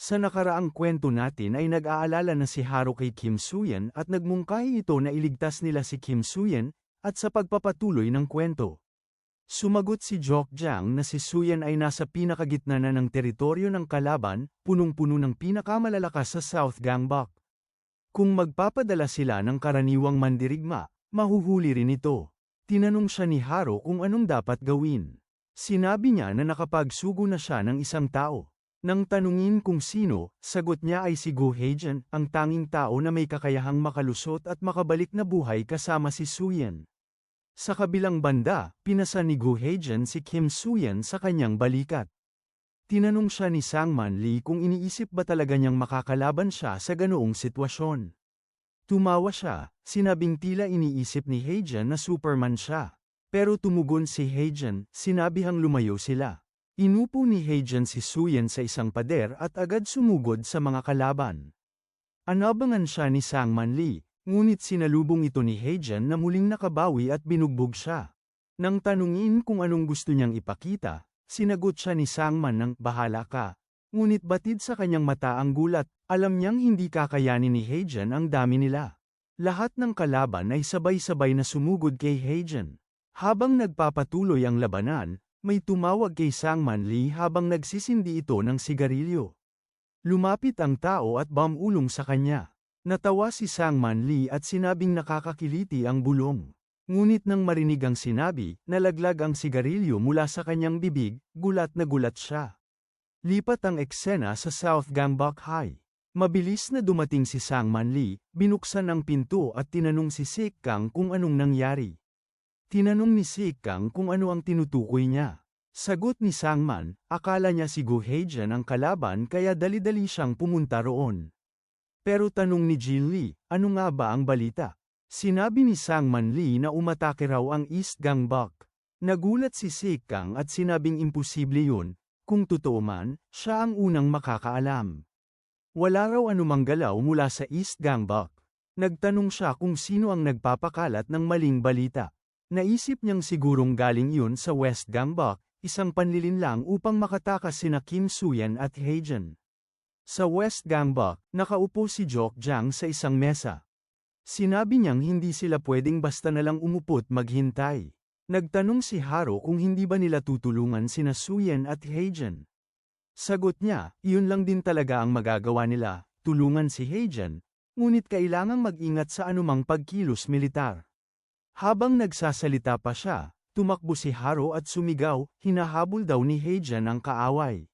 Sa nakaraang kwento natin ay nag-aalala na si Haro kay Kim Suyen at nagmungkahi ito na iligtas nila si Kim Suyen, at sa pagpapatuloy ng kwento. Sumagot si Jok Jang na si Suyen ay nasa pinakagitna na ng teritoryo ng kalaban, punong-puno ng pinakamalalakas sa South Gangbok. Kung magpapadala sila ng karaniwang mandirigma, mahuhuli rin ito. Tinanong siya ni Haro kung anong dapat gawin. Sinabi niya na nakapagsugo na siya ng isang tao. Nang tanungin kung sino, sagot niya ay si Go Heijen, ang tanging tao na may kakayahang makalusot at makabalik na buhay kasama si Suyen. Sa kabilang banda, pinasa ni Gu Heijen si Kim Suyen sa kanyang balikat. Tinanong siya ni Sangman Lee kung iniisip ba talaga niyang makakalaban siya sa ganoong sitwasyon. Tumawa siya, sinabing tila iniisip ni Heijen na Superman siya. Pero tumugon si Heijen, sinabihang lumayo sila. Inupo ni Heijen si Suyen sa isang pader at agad sumugod sa mga kalaban. Anabangan siya ni Sangman Lee, Ngunit sinalubong ito ni Heijan na muling nakabawi at binugbog siya. Nang tanungin kung anong gusto niyang ipakita, sinagot siya ni Sangman ng bahala ka. Ngunit batid sa kanyang mata ang gulat, alam niyang hindi kakayanin ni Heijan ang dami nila. Lahat ng kalaban ay sabay-sabay na sumugod kay Heijan. Habang nagpapatuloy ang labanan, may tumawag kay Sangman Lee habang nagsisindi ito ng sigarilyo. Lumapit ang tao at bamulong sa kanya. Natawa si Sangman Lee at sinabing nakakakiliti ang bulong. Ngunit nang marinig ang sinabi, nalaglag ang sigarilyo mula sa kanyang bibig, gulat na gulat siya. Lipat ang eksena sa South Gangbok High. Mabilis na dumating si Sangman Lee, binuksan ang pinto at tinanong si Sik Kang kung anong nangyari. Tinanong ni Sik Kang kung ano ang tinutukoy niya. Sagot ni Sangman, akala niya si Gu Heijan ang kalaban kaya dali-dali siyang pumunta roon. Pero tanong ni Jin Lee, ano nga ba ang balita? Sinabi ni Sangman Lee na umatake raw ang East Gangbok. Nagulat si Sik Kang at sinabing imposible yun, kung totoo man, siya ang unang makakaalam. Wala raw anumang galaw mula sa East Gangbok. Nagtanong siya kung sino ang nagpapakalat ng maling balita. Naisip niyang sigurong galing yun sa West Gangbok, isang panlilin lang upang makatakas sina Kim Suyan at Heijen. Sa West Gangbok, nakaupo si Jok Jang sa isang mesa. Sinabi niyang hindi sila pwedeng basta nalang umupo't maghintay. Nagtanong si Haro kung hindi ba nila tutulungan sina Suyen at Heijen. Sagot niya, iyon lang din talaga ang magagawa nila, tulungan si Heijen, ngunit kailangang mag-ingat sa anumang pagkilos militar. Habang nagsasalita pa siya, tumakbo si Haro at sumigaw, hinahabol daw ni Heijen ang kaaway.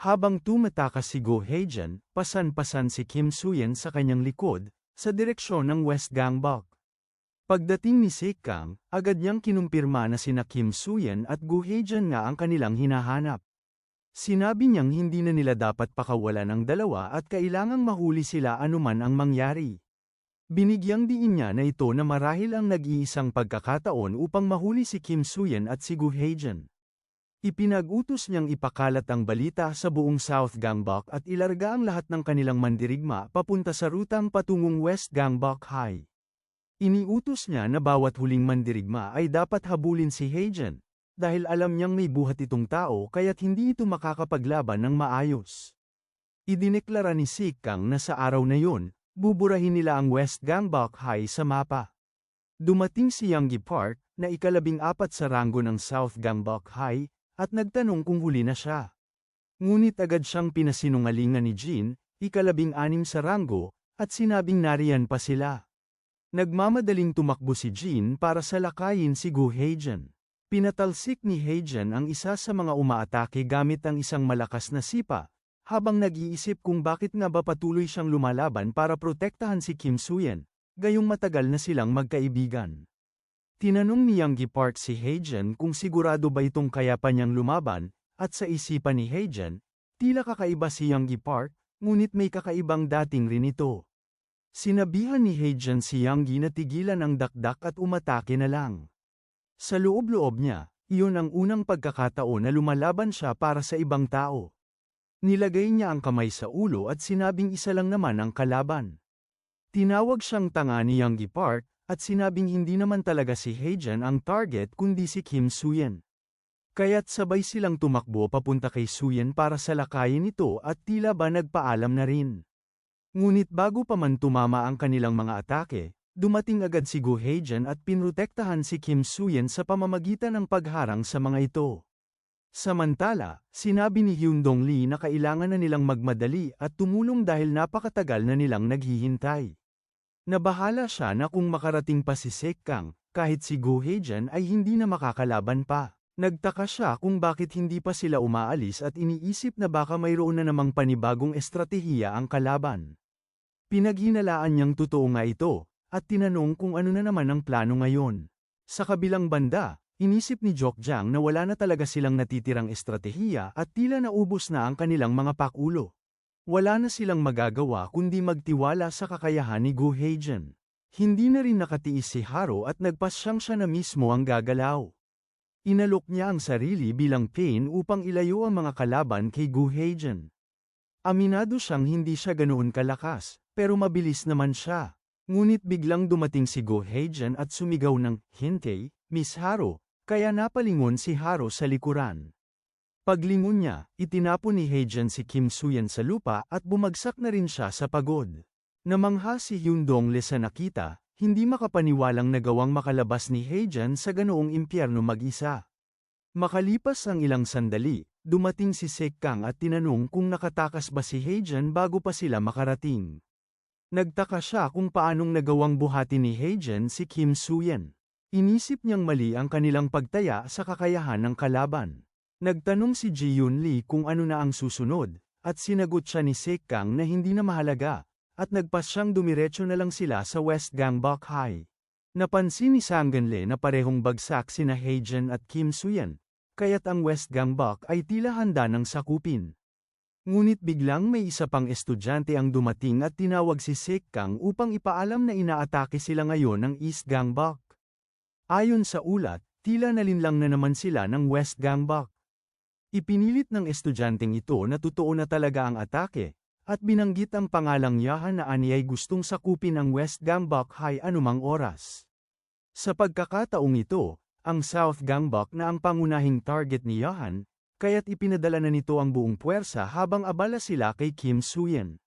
Habang tumatakas si Go Heijan, pasan-pasan si Kim Suyen sa kanyang likod, sa direksyon ng West Gangbok. Pagdating ni Sik Kang, agad niyang kinumpirma na sina Kim Suyen at Go Heijan nga ang kanilang hinahanap. Sinabi niyang hindi na nila dapat pakawalan ng dalawa at kailangang mahuli sila anuman ang mangyari. Binigyang diin niya na ito na marahil ang nag-iisang pagkakataon upang mahuli si Kim Suyen at si Gu Heijan. Ipinag-utos niyang ipakalat ang balita sa buong South Gangbok at ilarga ang lahat ng kanilang mandirigma papunta sa rutang patungong West Gangbok High. Iniutos niya na bawat huling mandirigma ay dapat habulin si Heijen, dahil alam niyang may buhat itong tao kaya't hindi ito makakapaglaban ng maayos. Idineklara ni Sik Kang na sa araw na yun, buburahin nila ang West Gangbok High sa mapa. Dumating si Yanggi Park, na ikalabing apat sa ranggo ng South Gangbok High, at nagtanong kung huli na siya. Ngunit agad siyang pinasinungalingan ni Jean, ikalabing anim sa ranggo, at sinabing nariyan pa sila. Nagmamadaling tumakbo si Jean para salakayin si Gu Heijen. Pinatalsik ni Heijen ang isa sa mga umaatake gamit ang isang malakas na sipa, habang nag-iisip kung bakit nga ba patuloy siyang lumalaban para protektahan si Kim Suyen, gayong matagal na silang magkaibigan. Tinanong ni Yang Park si Heijen kung sigurado ba itong kaya pa niyang lumaban, at sa isipan ni Heijen, tila kakaiba si Yang Park, ngunit may kakaibang dating rin ito. Sinabihan ni Heijen si Yang na tigilan ang dakdak at umatake na lang. Sa loob-loob niya, iyon ang unang pagkakataon na lumalaban siya para sa ibang tao. Nilagay niya ang kamay sa ulo at sinabing isa lang naman ang kalaban. Tinawag siyang tanga ni Yang Park, at sinabing hindi naman talaga si Heijan ang target kundi si Kim Suyen. Kaya't sabay silang tumakbo papunta kay Suyen para salakayin ito at tila ba nagpaalam na rin. Ngunit bago pa man tumama ang kanilang mga atake, dumating agad si Go Haejan at pinrotektahan si Kim Suyen sa pamamagitan ng pagharang sa mga ito. Samantala, sinabi ni Hyun Dong Lee na kailangan na nilang magmadali at tumulong dahil napakatagal na nilang naghihintay. Nabahala siya na kung makarating pa si Sek Kang, kahit si Go Haejan ay hindi na makakalaban pa. Nagtaka siya kung bakit hindi pa sila umaalis at iniisip na baka mayroon na namang panibagong estratehiya ang kalaban. Pinaghinalaan niyang totoo nga ito, at tinanong kung ano na naman ang plano ngayon. Sa kabilang banda, inisip ni Jokjang na wala na talaga silang natitirang estratehiya at tila naubos na ang kanilang mga pakulo. Wala na silang magagawa kundi magtiwala sa kakayahan ni Gu Heijen. Hindi na rin nakatiis si Haro at nagpasyang siya na mismo ang gagalaw. Inalok niya ang sarili bilang pain upang ilayo ang mga kalaban kay Gu Heijen. Aminado siyang hindi siya ganoon kalakas, pero mabilis naman siya. Ngunit biglang dumating si Go Heijan at sumigaw ng, Hintay, Miss Haro, kaya napalingon si Haro sa likuran. Paglingon niya, itinapon ni Heijan si Kim Suyan sa lupa at bumagsak na rin siya sa pagod. Namangha si Hyundong Le sa nakita, hindi makapaniwalang nagawang makalabas ni Heijan sa ganoong impyerno mag-isa. Makalipas ang ilang sandali, dumating si Sek Kang at tinanong kung nakatakas ba si Heijan bago pa sila makarating. Nagtaka siya kung paanong nagawang buhati ni Heijen si Kim Suyen. Inisip niyang mali ang kanilang pagtaya sa kakayahan ng kalaban. Nagtanong si Ji Yun Lee kung ano na ang susunod, at sinagot siya ni Sek Kang na hindi na mahalaga, at nagpas siyang dumiretso na lang sila sa West Gangbok High. Napansin ni Sanganle na parehong bagsak sina Heijen at Kim Suyen, kaya't ang West Gangbok ay tila handa ng sakupin. Ngunit biglang may isa pang estudyante ang dumating at tinawag si Sek Kang upang ipaalam na inaatake sila ngayon ng East Gangbok. Ayon sa ulat, tila nalinlang na naman sila ng West Gangbok. Ipinilit ng estudyanteng ito na totoo na talaga ang atake, at binanggit ang pangalang Yahan na ani ay gustong sakupin ang West Gangbok High anumang oras. Sa pagkakataong ito, ang South Gangbok na ang pangunahing target ni Yahan, kaya't ipinadala na nito ang buong puwersa habang abala sila kay Kim Suyen.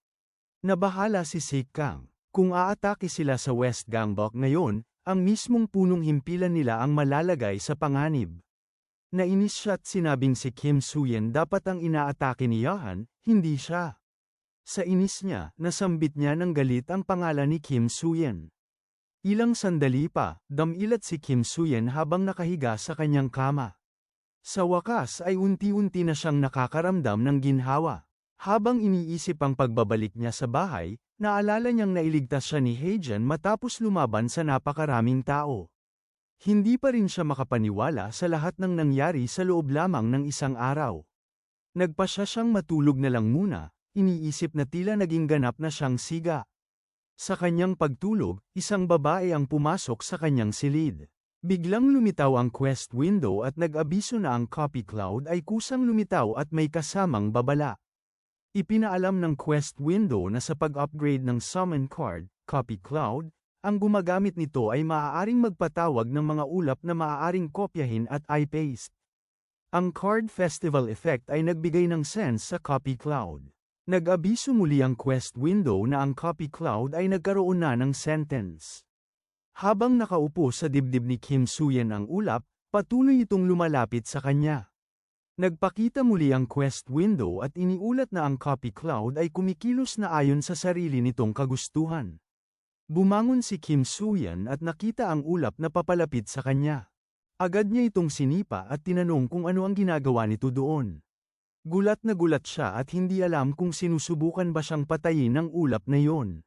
Nabahala si Sik Kang. Kung aatake sila sa West Gangbok ngayon, ang mismong punong himpilan nila ang malalagay sa panganib. Nainis siya at sinabing si Kim Suyen dapat ang inaatake ni Yahan, hindi siya. Sa inis niya, nasambit niya ng galit ang pangalan ni Kim Suyen. Ilang sandali pa, damilat si Kim Suyen habang nakahiga sa kanyang kama. Sa wakas ay unti-unti na siyang nakakaramdam ng ginhawa. Habang iniisip ang pagbabalik niya sa bahay, naalala niyang nailigtas siya ni Heijan matapos lumaban sa napakaraming tao. Hindi pa rin siya makapaniwala sa lahat ng nangyari sa loob lamang ng isang araw. Nagpa siya siyang matulog na lang muna, iniisip na tila naging ganap na siyang siga. Sa kanyang pagtulog, isang babae ang pumasok sa kanyang silid. Biglang lumitaw ang quest window at nag-abiso na ang copy cloud ay kusang lumitaw at may kasamang babala. Ipinaalam ng quest window na sa pag-upgrade ng summon card, copy cloud, ang gumagamit nito ay maaaring magpatawag ng mga ulap na maaaring kopyahin at i-paste. Ang card festival effect ay nagbigay ng sense sa copy cloud. Nag-abiso muli ang quest window na ang copy cloud ay nagkaroon na ng sentence. Habang nakaupo sa dibdib ni Kim Suyen ang ulap, patuloy itong lumalapit sa kanya. Nagpakita muli ang quest window at iniulat na ang copy cloud ay kumikilos na ayon sa sarili nitong kagustuhan. Bumangon si Kim Suyen at nakita ang ulap na papalapit sa kanya. Agad niya itong sinipa at tinanong kung ano ang ginagawa nito doon. Gulat na gulat siya at hindi alam kung sinusubukan ba siyang patayin ng ulap na yon.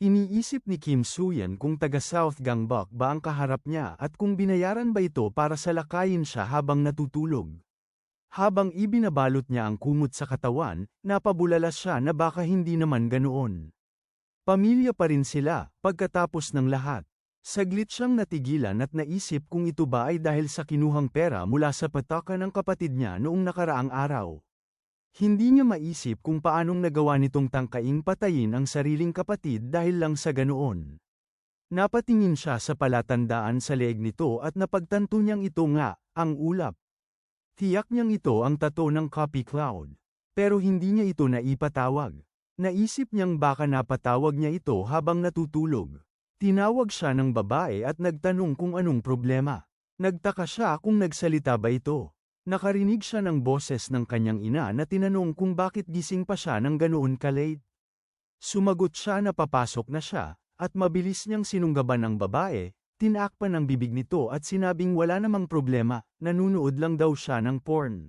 Iniisip ni Kim Suyan kung taga South Gangbok ba ang kaharap niya at kung binayaran ba ito para salakayin siya habang natutulog. Habang ibinabalot niya ang kumot sa katawan, napabulala siya na baka hindi naman ganoon. Pamilya pa rin sila, pagkatapos ng lahat. Saglit siyang natigilan at naisip kung ito ba ay dahil sa kinuhang pera mula sa pataka ng kapatid niya noong nakaraang araw. Hindi niya maisip kung paanong nagawa nitong tangkaing patayin ang sariling kapatid dahil lang sa ganoon. Napatingin siya sa palatandaan sa leeg nito at napagtanto niyang ito nga, ang ulap. Tiyak niyang ito ang tato ng copy cloud. Pero hindi niya ito naipatawag. Naisip niyang baka napatawag niya ito habang natutulog. Tinawag siya ng babae at nagtanong kung anong problema. Nagtaka siya kung nagsalita ba ito. Nakarinig siya ng boses ng kanyang ina na tinanong kung bakit gising pa siya ng ganoon kalate. Sumagot siya na papasok na siya, at mabilis niyang sinunggaban ng babae, tinakpan ang bibig nito at sinabing wala namang problema, nanunood lang daw siya ng porn.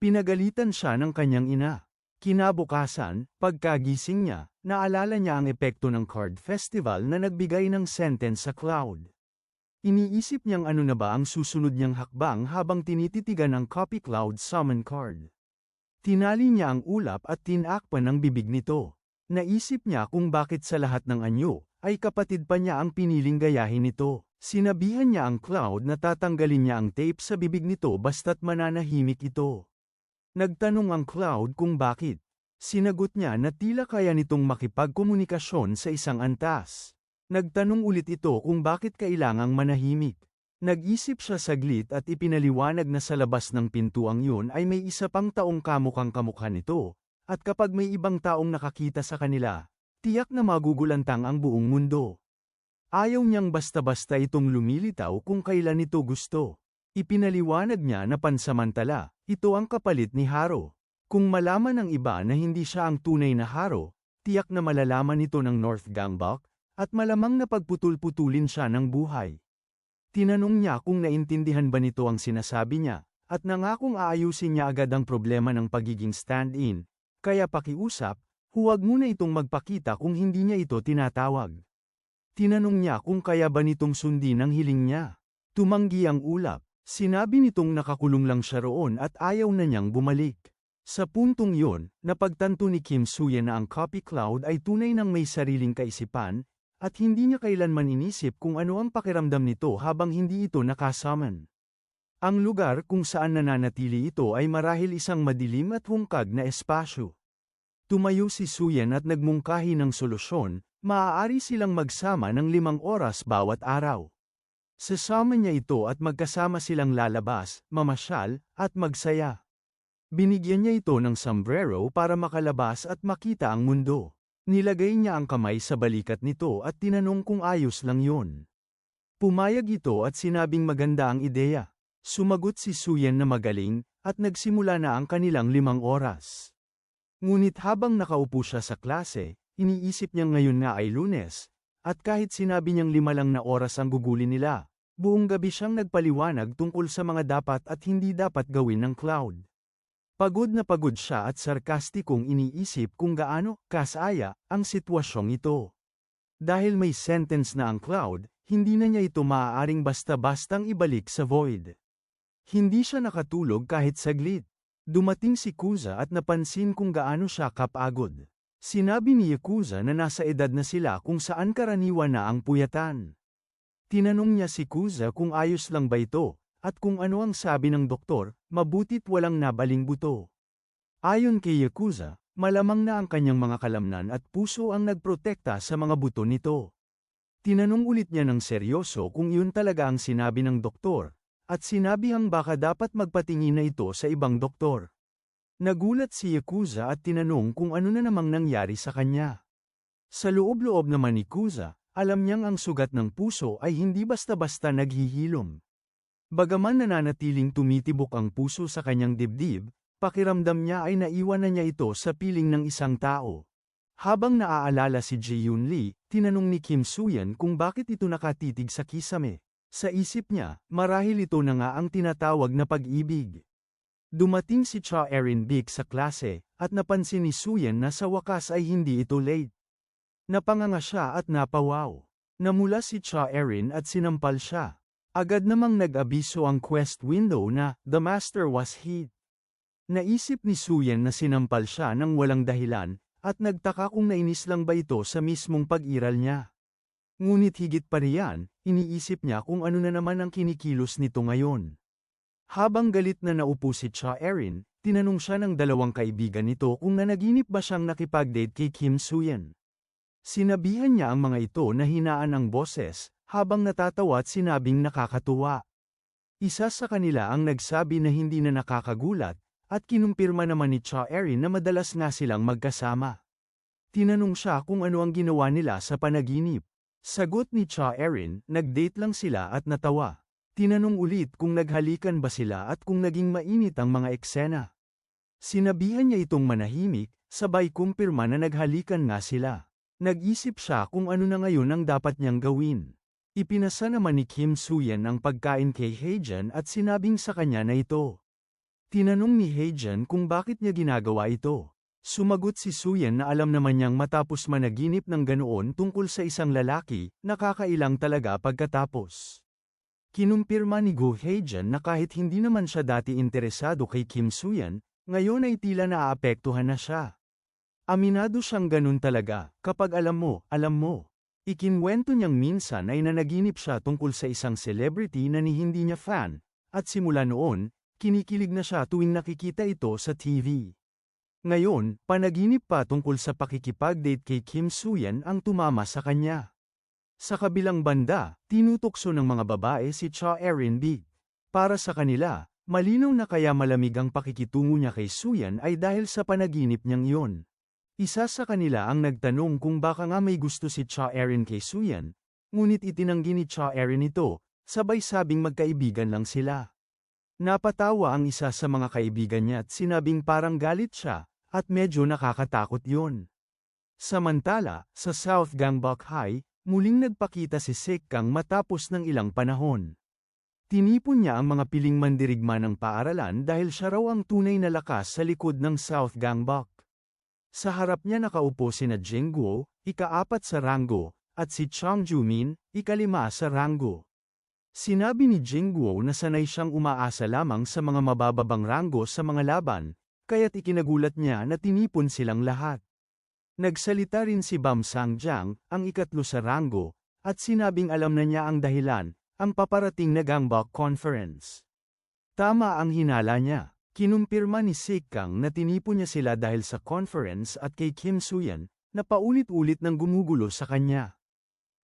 Pinagalitan siya ng kanyang ina. Kinabukasan, pagkagising niya, naalala niya ang epekto ng card festival na nagbigay ng sentence sa cloud. Iniisip niyang ano na ba ang susunod niyang hakbang habang tinititigan ang copy cloud summon card. Tinali niya ang ulap at tinakpan ang bibig nito. Naisip niya kung bakit sa lahat ng anyo, ay kapatid pa niya ang piniling gayahin nito. Sinabihan niya ang cloud na tatanggalin niya ang tape sa bibig nito basta't mananahimik ito. Nagtanong ang cloud kung bakit. Sinagot niya na tila kaya nitong makipagkomunikasyon sa isang antas. Nagtanong ulit ito kung bakit kailangang manahimik. Nag-isip siya saglit at ipinaliwanag na sa labas ng pintuang yun ay may isa pang taong kamukhang kamukha nito, at kapag may ibang taong nakakita sa kanila, tiyak na magugulantang ang buong mundo. Ayaw niyang basta-basta itong lumilitaw kung kailan ito gusto. Ipinaliwanag niya na pansamantala, ito ang kapalit ni Haro. Kung malaman ng iba na hindi siya ang tunay na Haro, tiyak na malalaman ito ng North Gangbok, at malamang na pagputul-putulin siya ng buhay. Tinanong niya kung naintindihan ba nito ang sinasabi niya, at nangakong aayusin niya agad ang problema ng pagiging stand-in, kaya pakiusap, huwag muna itong magpakita kung hindi niya ito tinatawag. Tinanong niya kung kaya ba nitong sundin ang hiling niya. Tumanggi ang ulap, sinabi nitong nakakulong lang siya roon at ayaw na niyang bumalik. Sa puntong yun, napagtanto ni Kim Suye na ang copy cloud ay tunay ng may sariling kaisipan, at hindi niya kailanman inisip kung ano ang pakiramdam nito habang hindi ito nakasummon. Ang lugar kung saan nananatili ito ay marahil isang madilim at hungkag na espasyo. Tumayo si Suyen at nagmungkahi ng solusyon, maaari silang magsama ng limang oras bawat araw. Sasama niya ito at magkasama silang lalabas, mamasyal, at magsaya. Binigyan niya ito ng sombrero para makalabas at makita ang mundo. Nilagay niya ang kamay sa balikat nito at tinanong kung ayos lang yun. Pumayag ito at sinabing maganda ang ideya. Sumagot si Suyen na magaling, at nagsimula na ang kanilang limang oras. Ngunit habang nakaupo siya sa klase, iniisip niya ngayon na ay lunes, at kahit sinabi niyang lima lang na oras ang gugulin nila, buong gabi siyang nagpaliwanag tungkol sa mga dapat at hindi dapat gawin ng cloud. Pagod na pagod siya at sarkastikong iniisip kung gaano kasaya ang sitwasyong ito. Dahil may sentence na ang cloud, hindi na niya ito maaaring basta-bastang ibalik sa void. Hindi siya nakatulog kahit saglit. Dumating si Kuza at napansin kung gaano siya kapagod. Sinabi ni Yakuza na nasa edad na sila kung saan karaniwan na ang puyatan. Tinanong niya si Kuza kung ayos lang ba ito, at kung ano ang sabi ng doktor, mabutit walang nabaling buto. Ayon kay Yakuza, malamang na ang kanyang mga kalamnan at puso ang nagprotekta sa mga buto nito. Tinanong ulit niya ng seryoso kung yun talaga ang sinabi ng doktor, at sinabi ang baka dapat magpatingin na ito sa ibang doktor. Nagulat si Yakuza at tinanong kung ano na namang nangyari sa kanya. Sa loob-loob naman ni Kuza, alam niyang ang sugat ng puso ay hindi basta-basta naghihilom. Bagaman nananatiling tumitibok ang puso sa kanyang dibdib, pakiramdam niya ay naiwan na niya ito sa piling ng isang tao. Habang naaalala si Ji-Yun Lee, tinanong ni Kim Suyan kung bakit ito nakatitig sa kisame. Sa isip niya, marahil ito na nga ang tinatawag na pag-ibig. Dumating si Cha Erin Bik sa klase, at napansin ni Suyan na sa wakas ay hindi ito late. Napanganga siya at napawaw. Namula si Cha Erin at sinampal siya. Agad namang nag-abiso ang quest window na, the master was hit. Naisip ni Suyen na sinampal siya ng walang dahilan, at nagtaka kung nainis lang ba ito sa mismong pag-iral niya. Ngunit higit pa riyan, iniisip niya kung ano na naman ang kinikilos nito ngayon. Habang galit na naupo si Cha Erin, tinanong siya ng dalawang kaibigan nito kung nanaginip ba siyang nakipag-date kay Kim Suyen. Sinabihan niya ang mga ito na hinaan ang boses, habang natatawa at sinabing nakakatuwa. Isa sa kanila ang nagsabi na hindi na nakakagulat, at kinumpirma naman ni Cha Erin na madalas nga silang magkasama. Tinanong siya kung ano ang ginawa nila sa panaginip. Sagot ni Cha Erin, nag-date lang sila at natawa. Tinanong ulit kung naghalikan ba sila at kung naging mainit ang mga eksena. Sinabihan niya itong manahimik, sabay kumpirma na naghalikan nga sila. Nag-isip siya kung ano na ngayon ang dapat niyang gawin. Ipinasa naman ni Kim Suyan ang pagkain kay Hejan at sinabing sa kanya na ito. Tinanong ni Hejan kung bakit niya ginagawa ito. Sumagot si Suyan na alam naman niyang matapos managinip ng ganoon tungkol sa isang lalaki, nakakailang talaga pagkatapos. Kinumpirma ni Go Hejan na kahit hindi naman siya dati interesado kay Kim Suyan, ngayon ay tila naaapektuhan na siya. Aminado siyang ganun talaga, kapag alam mo, alam mo. Ikinwento niyang minsan ay nanaginip siya tungkol sa isang celebrity na ni hindi niya fan, at simula noon, kinikilig na siya tuwing nakikita ito sa TV. Ngayon, panaginip pa tungkol sa pakikipag-date kay Kim Suyan ang tumama sa kanya. Sa kabilang banda, tinutokso ng mga babae si Cha Erin Big. Para sa kanila, malinaw na kaya malamig ang pakikitungo niya kay Suyan ay dahil sa panaginip niyang iyon. Isa sa kanila ang nagtanong kung baka nga may gusto si Cha Erin kay Suyan, ngunit itinanggi ni Cha Erin ito, sabay sabing magkaibigan lang sila. Napatawa ang isa sa mga kaibigan niya at sinabing parang galit siya, at medyo nakakatakot yun. Samantala, sa South Gangbuk High, muling nagpakita si Sik Kang matapos ng ilang panahon. Tinipon niya ang mga piling mandirigma ng paaralan dahil siya raw ang tunay na lakas sa likod ng South Gangbuk. Sa harap niya nakaupo sina Jingguo, ikaapat sa ranggo, at si Chang Jumin, ikalima sa ranggo. Sinabi ni Jingguo na sanay siyang umaasa lamang sa mga mabababang ranggo sa mga laban, kaya't ikinagulat niya na tinipon silang lahat. Nagsalita rin si Bam Sangjiang, ang ikatlo sa ranggo, at sinabing alam na niya ang dahilan, ang paparating na Gangbok Conference. Tama ang hinala niya. Kinumpirma ni Sik Kang na tinipon niya sila dahil sa conference at kay Kim Suyan, na paulit-ulit nang gumugulo sa kanya.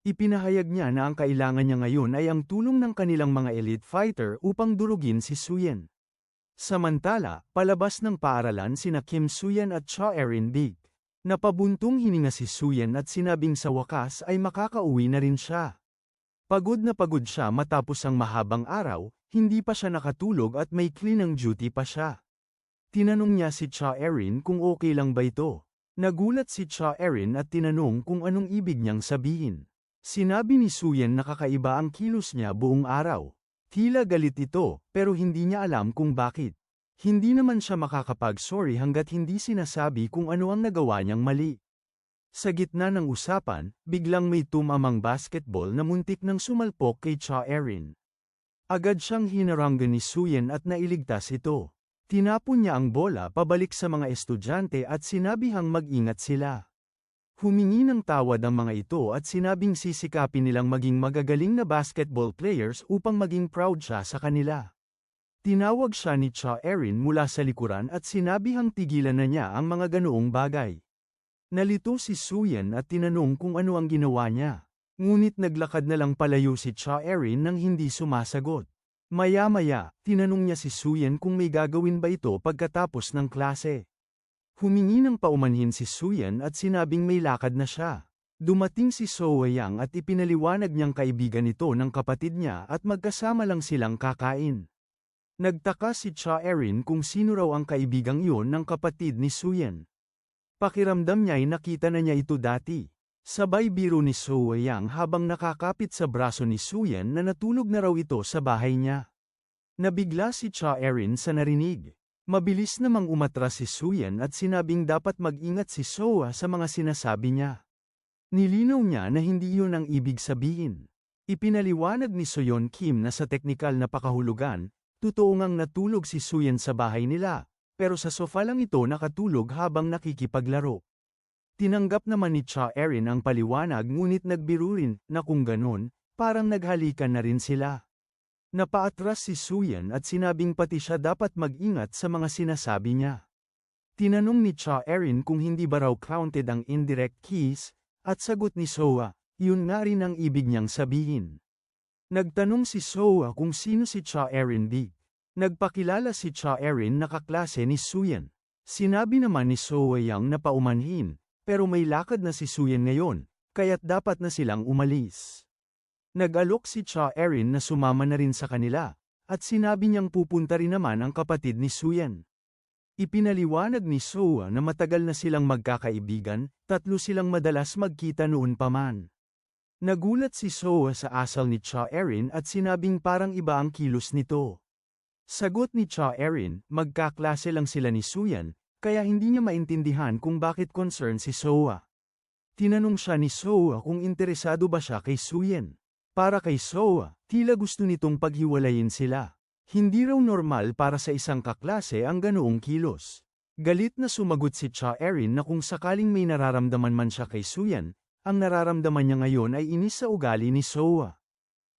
Ipinahayag niya na ang kailangan niya ngayon ay ang tulong ng kanilang mga elite fighter upang durugin si Suyan. Samantala, palabas ng paaralan sina Kim Suyan at Cha Erin Big. Napabuntong hininga si Suyan at sinabing sa wakas ay makakauwi na rin siya. Pagod na pagod siya matapos ang mahabang araw, hindi pa siya nakatulog at may clean duty pa siya. Tinanong niya si Cha Erin kung okay lang ba ito. Nagulat si Cha Erin at tinanong kung anong ibig niyang sabihin. Sinabi ni Suyan na kakaiba ang kilos niya buong araw. Tila galit ito, pero hindi niya alam kung bakit. Hindi naman siya makakapag-sorry hanggat hindi sinasabi kung ano ang nagawa niyang mali. Sa gitna ng usapan, biglang may tumamang basketball na muntik nang sumalpok kay Cha Erin. Agad siyang hinaranggan ni Suyen at nailigtas ito. Tinapon niya ang bola pabalik sa mga estudyante at sinabihang mag-ingat sila. Humingi ng tawad ang mga ito at sinabing sisikapin nilang maging magagaling na basketball players upang maging proud siya sa kanila. Tinawag siya ni Cha Erin mula sa likuran at sinabihang tigilan na niya ang mga ganoong bagay. Nalito si Suyen at tinanong kung ano ang ginawa niya. Ngunit naglakad na lang palayo si Cha Erin nang hindi sumasagot. Maya-maya, tinanong niya si Suyen kung may gagawin ba ito pagkatapos ng klase. Humingi ng paumanhin si Suyen at sinabing may lakad na siya. Dumating si So Yang at ipinaliwanag niyang kaibigan ito ng kapatid niya at magkasama lang silang kakain. Nagtaka si Cha Erin kung sino raw ang kaibigang iyon ng kapatid ni Suyen. Pakiramdam niya'y nakita na niya ito dati. Sabay biro ni So Yang habang nakakapit sa braso ni Suyen na natulog na raw ito sa bahay niya. Nabigla si Cha Erin sa narinig. Mabilis namang umatras si Suyen at sinabing dapat mag-ingat si Soa sa mga sinasabi niya. Nilinaw niya na hindi yun ang ibig sabihin. Ipinaliwanag ni Soyon Kim na sa teknikal na pakahulugan, totoo ngang natulog si Suyen sa bahay nila, pero sa sofa lang ito nakatulog habang nakikipaglaro. Tinanggap naman ni Cha Erin ang paliwanag ngunit nagbiro rin na kung ganon, parang naghalikan na rin sila. Napaatras si Suyan at sinabing pati siya dapat mag-ingat sa mga sinasabi niya. Tinanong ni Cha Erin kung hindi ba raw counted ang indirect keys, at sagot ni Soa, yun nga rin ang ibig niyang sabihin. Nagtanong si Soa kung sino si Cha Erin B. Nagpakilala si Cha Erin na kaklase ni Suyen. Sinabi naman ni Soa Yang na paumanhin, pero may lakad na si Suyen ngayon, kaya't dapat na silang umalis. Nag-alok si Cha Erin na sumama na rin sa kanila, at sinabi niyang pupunta rin naman ang kapatid ni Suyen. Ipinaliwanag ni Soa na matagal na silang magkakaibigan, tatlo silang madalas magkita noon pa man. Nagulat si Soa sa asal ni Cha Erin at sinabing parang iba ang kilos nito. Sagot ni Cha Erin, magkaklase lang sila ni Suyan, kaya hindi niya maintindihan kung bakit concern si Soa. Tinanong siya ni Soa kung interesado ba siya kay Suyen. Para kay Soa, tila gusto nitong paghiwalayin sila. Hindi raw normal para sa isang kaklase ang ganoong kilos. Galit na sumagot si Cha Erin na kung sakaling may nararamdaman man siya kay Suyan, ang nararamdaman niya ngayon ay inis sa ugali ni Soa.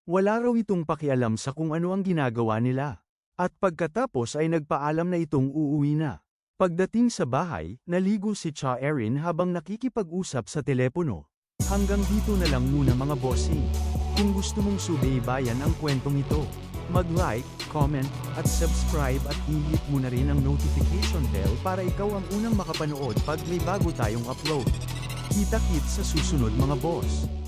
Wala raw itong pakialam sa kung ano ang ginagawa nila. At pagkatapos ay nagpaalam na itong uuwi na. Pagdating sa bahay, naligo si Cha Erin habang nakikipag-usap sa telepono. Hanggang dito na lang muna mga bossing. Kung gusto mong subaybayan ang kwentong ito, mag-like, comment, at subscribe at i-hit mo na rin ang notification bell para ikaw ang unang makapanood pag may bago tayong upload. Kita-kit sa susunod mga boss.